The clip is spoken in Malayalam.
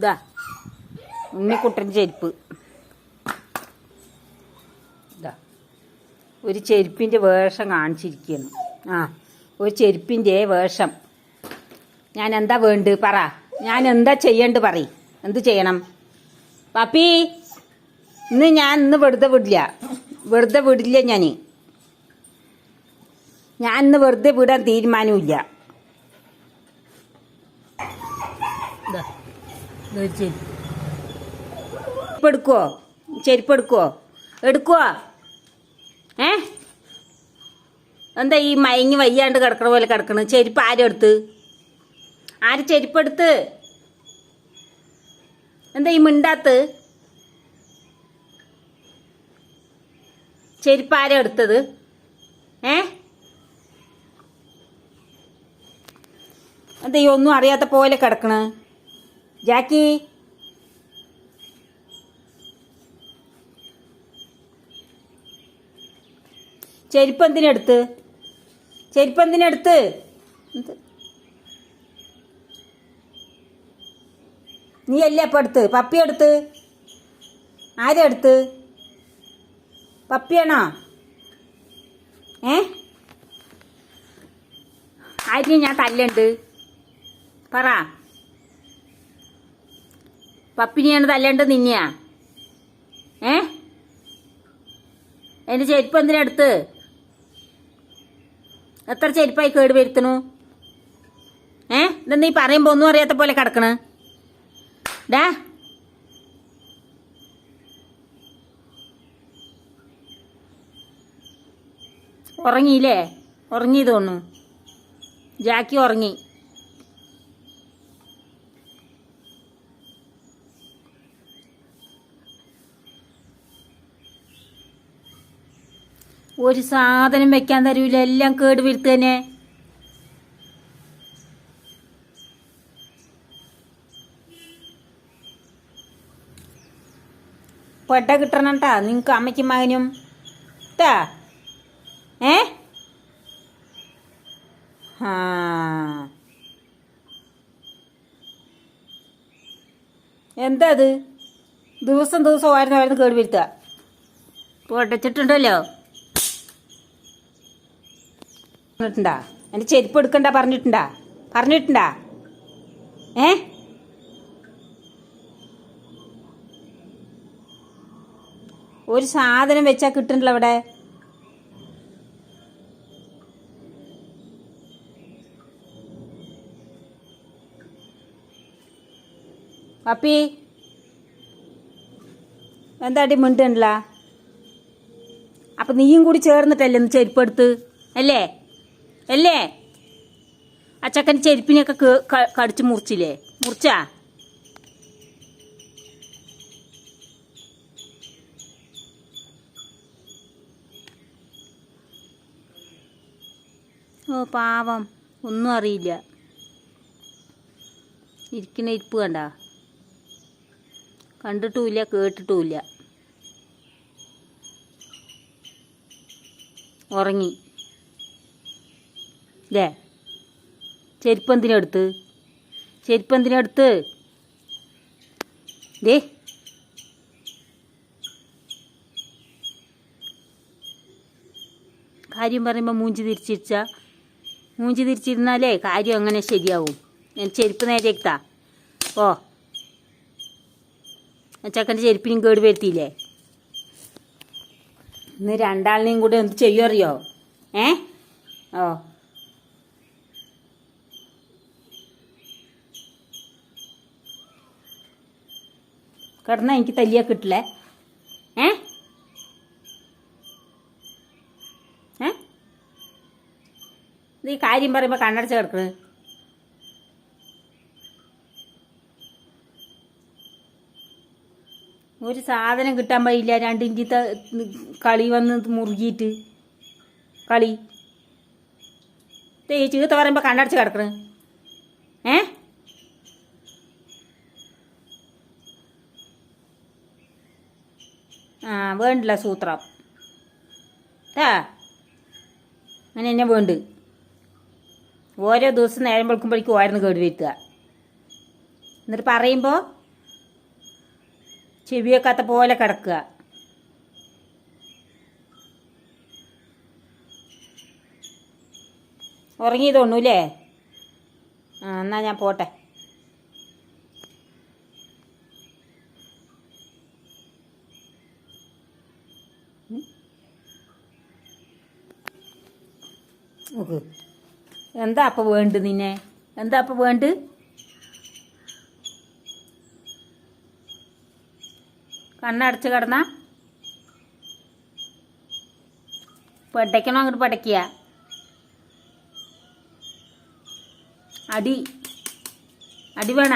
ഇതാ ഉണ്ണിക്കുട്ടൻ ചെരുപ്പ്. ഇതാ ഒരു ചെരുപ്പിന്റെ വേഷം കാണിച്ചിരിക്കുന്നു ആ ഒരു ചെരുപ്പിന്റെ വേഷം. ഞാൻ എന്താ വേണ്ടത് പറ. ഞാൻ എന്താ ചെയ്യേണ്ടത് പറ. എന്ത് ചെയ്യണം? പാപ്പി ഇന്ന് ഞാൻ ഇന്ന് വെറുതെ വിടില്ല. വെറുതെ വിടില്ല ഞാൻ ഞാൻ ഇന്ന് വെറുതെ വിടാൻ തീരുമാനമില്ല ദാ, ഇതൊരു ചെരുപ്പ് എടുക്കുവോ ചെരുപ്പ് എടുക്കുവോ? എടുക്കുവോ? ഏ? എന്താ ഈ മയങ്ങി വയ്യാണ്ട് കിടക്കണ പോലെ കിടക്കണ്? ചെരുപ്പ് ആരും എടുത്ത്? ആര് ചെരുപ്പ് എടുത്ത്? എന്താ ഈ മിണ്ടാത്ത്? ചെരുപ്പ് ആരും എടുത്തത്? ഏ? എന്താ ഈ ഒന്നും അറിയാത്ത പോലെ കിടക്കണ്? ജാക്കി. ചെരുപ്പ് എന്തിനെടുത്ത്? നീ അല്ലേ അപ്പം എടുത്ത്? പപ്പി എടുത്ത്? ആരും എടുത്ത്? പപ്പിയാണോ? ഏ? ആരും ഞാൻ തല്ലുണ്ട്? പറ. പപ്പിനെയാണ് തല്ലേണ്ടത് നിന്നെയാ? ഏ? എന്റെ ചെരുപ്പ് എന്തിനാ എടുത്ത്? എത്ര ചെരുപ്പായി കേട് വരുത്തണു ഏ? ഇതെന്താ ഈ പറയുമ്പോ ഒന്നും അറിയാത്ത പോലെ കിടക്കണ്. ഡാ. ഉറങ്ങിയില്ലേ? ഉറങ്ങി തോന്നുന്നു ജാക്കി ഉറങ്ങി. ഒരു സാധനം വെക്കാൻ തരൂല. എല്ലാം കേട് വരുത്തന്നെ പെട്ട കിട്ടണം ട്ടാ. നിങ്ങക്ക് അമ്മയ്ക്കും മകനും. ട്ടാ. ഏ? ആ എന്താ അത്? ദിവസം ദിവസം കേട് വരുത്തുക പൊട്ടച്ചിട്ടുണ്ടല്ലോ. പറഞ്ഞിട്ടുണ്ടാ? എന്റെ ചെരുപ്പ് എടുക്കണ്ട പറഞ്ഞിട്ടുണ്ടാ? പറഞ്ഞിട്ടുണ്ടാ? ഏ? ഒരു സാധനം വെച്ചാ കിട്ടണ്ടല്ലോ അവിടെ. പപ്പി. എന്താടി മുണ്ടല്ല അപ്പൊ നീയും കൂടി ചേർന്നിട്ടല്ലേ ചെരുപ്പെടുത്ത് അല്ലേ? അല്ലേ? ആ ചക്കൻ ചെരുപ്പിനെയൊക്കെ കടിച്ച് മുറിച്ചില്ലേ? മുറിച്ചാ? ഓ പാവം. ഒന്നും അറിയില്ല. ഇരിക്കുന്ന ഇരിപ്പ് കണ്ട. കണ്ടിട്ടുമില്ല കേട്ടിട്ടുമില്ല. ഉറങ്ങി. ദേ ചെരുപ്പ് എന്തിനെടുത്ത് ചെരുപ്പ് ദേ. കാര്യം പറയുമ്പോൾ മൂഞ്ചി തിരിച്ചിരിച്ച. മൂഞ്ചി തിരിച്ചിരുന്നാലേ കാര്യം അങ്ങനെ ശരിയാവും. ഞാൻ ചെരുപ്പ് നേരേക്കാ ഓ ചക്കന്റെ ചെരുപ്പിനും കേട് വരുത്തിയില്ലേ? ഇന്ന് രണ്ടാളിനെയും കൂടെ എന്ത് ചെയ്യുമറിയോ ഏ? ഓ. കിടന്നാ എനിക്ക് തല്ലിയാ കിട്ടില്ലേ ഏ? ഏ? ഇത് ഈ കാര്യം പറയുമ്പോൾ കണ്ണടച്ച് കിടക്കണ്. ഒരു സാധനം കിട്ടാൻ പറ്റില്ല രണ്ടിന്റെ കളി വന്ന് മുറുകിയിട്ട് കളി. ഈ ചീത്ത പറയുമ്പോൾ കണ്ണടച്ച് കിടക്കണ്. ഏ? വേണ്ടില്ല സൂത്രം. ഏ അങ്ങനെ തന്നെ വേണ്ട. ഓരോ ദിവസം നേരം വെളുക്കുമ്പോഴേക്കും ഓരോന്ന് കേട് വരുത്തുക എന്നിട്ട് പറയുമ്പോൾ ചെവി വെക്കാത്ത പോലെ കിടക്കുക. ഉറങ്ങി തോന്നൂലേ ആ എന്നാൽ ഞാൻ പോട്ടെ. എന്താ അപ്പം വേണ്ട നിന്നെ? എന്താ അപ്പം വേണ്ട കണ്ണടച്ച് കിടന്ന? പടയ്ക്കണോ അങ്ങോട്ട് പടയ്ക്കുക അടി. അടി വേണ?